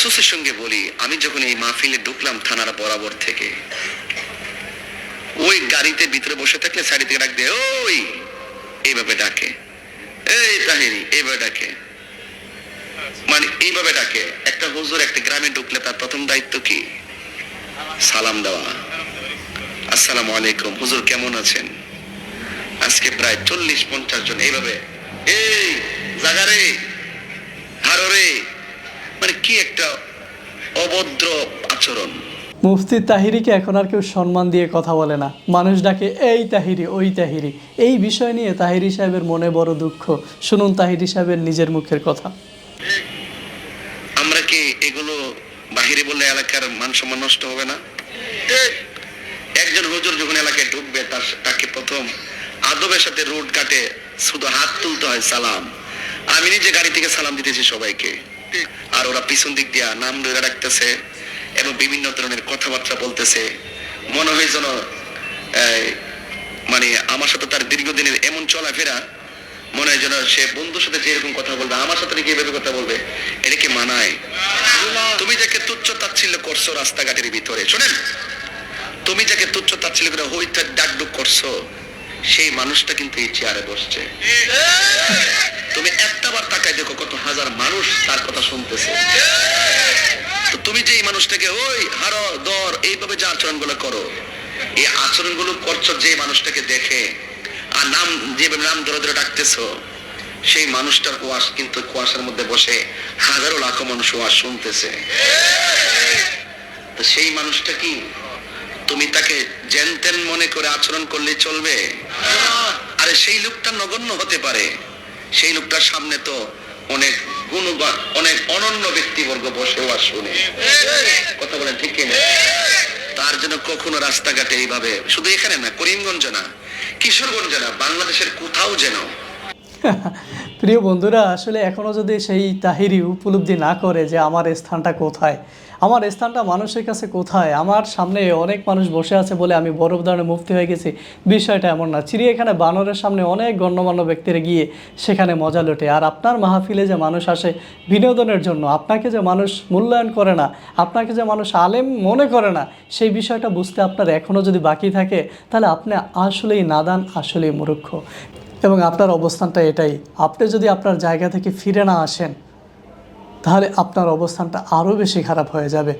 আফসোসের সঙ্গে বলি, আমি যখন এই মাহফিলে ঢুকলাম থানার বরাবর থেকে, ওই গাড়িতে ভিতরে বসে থাকলে সাইড থেকে ডাক দিয়ে, ওই এইভাবে ডাকে, এই তাহিনী এইভাবে ডাকে। মানে এইভাবে ডাকে। একটা হুজুর একটা গ্রামে ঢুকলে তার প্রথম দায়িত্ব কি? সালাম দেওয়া। আসসালামু আলাইকুম, হুজুর কেমন আছেন? আজকে প্রায় চল্লিশ পঞ্চাশ জন এইভাবে এই জাগারে কি একটা অভদ্র আচরণ? মুফতি তাহিরিকে এখন আর কেউ সম্মান দিয়ে কথা বলে না। মানুষ ডাকে এই তাহিরি ওই তাহিরি। এই বিষয় নিয়ে তাহিরি সাহেবের মনে বড় দুঃখ। শুনুন তাহিরি সাহেবের নিজের মুখের কথা। আমরা কি এগুলো বাহিরে বললে এলাকার মান সম্মান নষ্ট হবে না? একজন হুজুর যখন এলাকায় ঢুকবে তার তাকে প্রথম আদবের সাথে রোড কাটে শুধু হাত তুলতে হয় সালাম। আমি নিজে গাড়ি থেকে সালাম দিতেছি সবাইকে। আর ওরা পিছন দিক দিয়া নাম ধরে রাখতেছে এবং বিভিন্ন ধরনের কথাবার্তা বলতেছে। মনে হয় যেন মানে আমার সাথে তার দীর্ঘদিনের এমন চলাফেরা, মনে হয় যেন সে বন্ধুর সাথে যেরকম কথা বলবে, আমার সাথে নাকি এভাবে কথা বলবে, এটা কি মানায়? তুমি যাকে তুচ্ছ তাচ্ছিল্য করছ রাস্তাঘাটের ভিতরে, শোনেন, তুমি যাকে তুচ্ছ তাচ্ছিল্য করে হইতে ডাকডুক করছ, সেই মানুষটা কিন্তু এই চেয়ারে বসছে। হাজার মানুষ তার কথা শুনতেছে। তুমি যে এই মানুষটাকে ওই হারো, দর, এইভাবে যে আচরণগুলো করো, এই আচরণগুলো করছ যে মানুষটাকে দেখে, আর নাম যেভাবে নাম ধরে ধরে ডাকতেছো, সেই মানুষটার ওয়াশ কিন্তু কুয়াশার মধ্যে বসে হাজারো লাখো মানুষ ওয়াশ শুনতেছে। তো সেই মানুষটা কি? তুমি তাকে জেনতেন মনে করে আচরণ করলে চলবে? আরে সেই লোকটা নগণ্য হতে পারে। সেই লোকটার সামনে তো অনেক গুণবান, অনেক অনন্য ব্যক্তিবর্গ বসে আর শুনে। কথা বলেন ঠিক কিনা? তার জন্য কখনো রাস্তাঘাটে এইভাবে, শুধু এখানে না, করিমগঞ্জ না, কিশোরগঞ্জ না, বাংলাদেশের কোথাও যেন। প্রিয় বন্ধুরা, আসলে এখনও যদি সেই তাহিরি উপলব্ধি না করে যে আমার স্থানটা কোথায়, আমার স্থানটা মানুষের কাছে কোথায়, আমার সামনে অনেক মানুষ বসে আছে বলে আমি বড় ধরনের মুক্তি হয়ে গেছি, বিষয়টা এমন না। চিড়িয়াখানে বানরের সামনে অনেক গণ্যমান্য ব্যক্তিরা গিয়ে সেখানে মজা লোটে। আর আপনার মাহফিলে যে মানুষ আসে বিনোদনের জন্য, আপনাকে যে মানুষ মূল্যায়ন করে না, আপনাকে যে মানুষ আলেম মনে করে না, সেই বিষয়টা বুঝতে আপনার এখনও যদি বাকি থাকে, তাহলে আপনি আসলেই নাদান, আসলেই মূর্খ। এবং আপনার অবস্থানটা এটাই। আপনি যদি আপনার জায়গা থেকে ফিরে না আসেন, তাহলে আপনার অবস্থানটা আরও বেশি খারাপ হয়ে যাবে।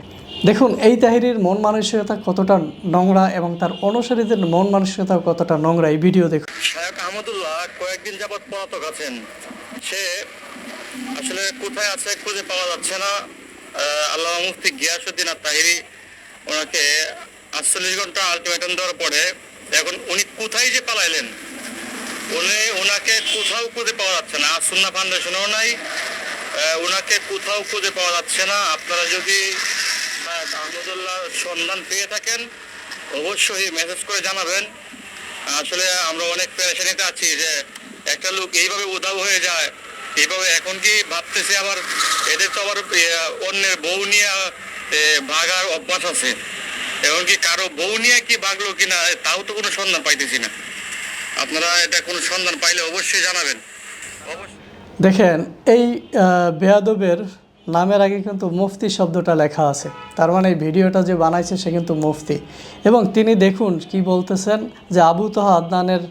দেখুন, এই তাহিরির মন মানসিকতা কতটা নোংরা এবং তার অনুসারীদের মন মানসিকতা কতটা নোংরা, এই ভিডিও দেখুন। কয়েকদিন যাবৎ পলাতক আছেন। সে আসলে কোথায় আছে খুঁজে পাওয়া যাচ্ছে না। আল্লাহ মুফতি গিয়াসুদ্দিন আর তাহিরি ওনাকে আটচল্লিশ ঘণ্টা আলটিমেটাম দেওয়ার পরে এখন উনি কোথায় যে পালাইলেন উনি ওনাকে কোথাও খুঁজে পাওয়া যাচ্ছে না। আসুন্না ফাউন্ডেশনেও নাই। ওনাকে কোথাও খুঁজে পাওয়া যাচ্ছে না। আপনারা যদি শায়খ আহমদুল্লাহর সন্ধান পেয়ে থাকেন, অবশ্যই মেসেজ করে জানাবেন। আসলে আমরা অনেক পেরেশানিতে আছি যে একটা লোক এইভাবে উধাও হয়ে যায়, এইভাবে এখন কি ভাবতেছে আবার এদের তো আবার অন্যের বউ নিয়ে ভাগার অভ্যাস আছে। এমনকি কারও বউ নিয়ে কি ভাগলো কিনা তাও তো কোনো সন্ধান পাইতেছি না। আপনারা এটা কোনো সন্ধান পাইলে অবশ্যই জানাবেন। দেখেন, এই বেয়াদবের নামের আগে কিন্তু মুফতি শব্দটা লেখা আছে। তার মানে এই ভিডিওটা যে বানাইছে সে কিন্তু মুফতি। এবং তিনি দেখুন কি বলতেছেন যে আবু তোহা আদনানের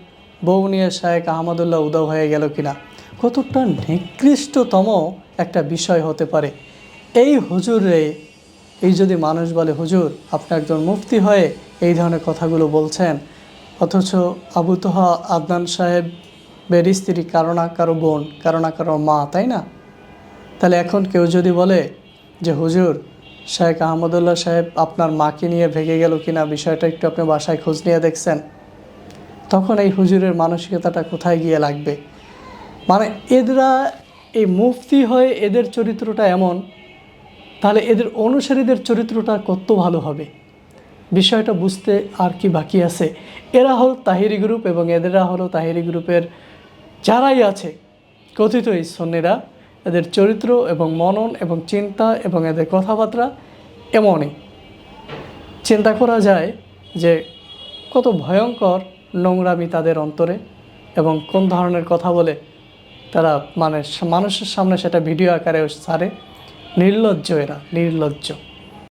বউ নিয়ে শায়েক আহমদুল্লাহ উদাও হয়ে গেল কিনা। কতটা নিকৃষ্টতম একটা বিষয় হতে পারে। এই হুজুরে, এই যদি মানুষ বলে, হুজুর, আপনি একজন মুফতি হয়ে এই ধরনের কথাগুলো বলছেন অথচ আবু তোহা আদনান সাহেব বের স্ত্রী, কারও না কারও বোন, কারও না কারও মা, তাই না? তাহলে এখন কেউ যদি বলে যে, হুজুর, শেখ আহমদুল্লাহ সাহেব আপনার মাকে নিয়ে ভেঙে গেল কিনা বিষয়টা একটু আপনি বাসায় খোঁজ নিয়ে দেখছেন। তখন এই হুজুরের মানসিকতাটা কোথায় গিয়ে লাগবে? মানে এদরা, এই মুফতি হয়ে এদের চরিত্রটা এমন, তাহলে এদের অনুসারীদের চরিত্রটা কত ভালো হবে? বিষয়টা বুঝতে আর কি বাকি আছে। এরা হল তাহিরি গ্রুপ এবং এদেরা হলো তাহিরি গ্রুপের যারাই আছে, কথিত এই সন্নিরা, এদের চরিত্র এবং মনন এবং চিন্তা এবং এদের কথাবার্তা এমনই। চিন্তা করা যায় যে কত ভয়ঙ্কর নোংরামি তাদের অন্তরে এবং কোন ধরনের কথা বলে তারা মানে মানুষের সামনে সেটা ভিডিও আকারে ছাড়ে নির্লজ্জ এরা, নির্লজ্জ।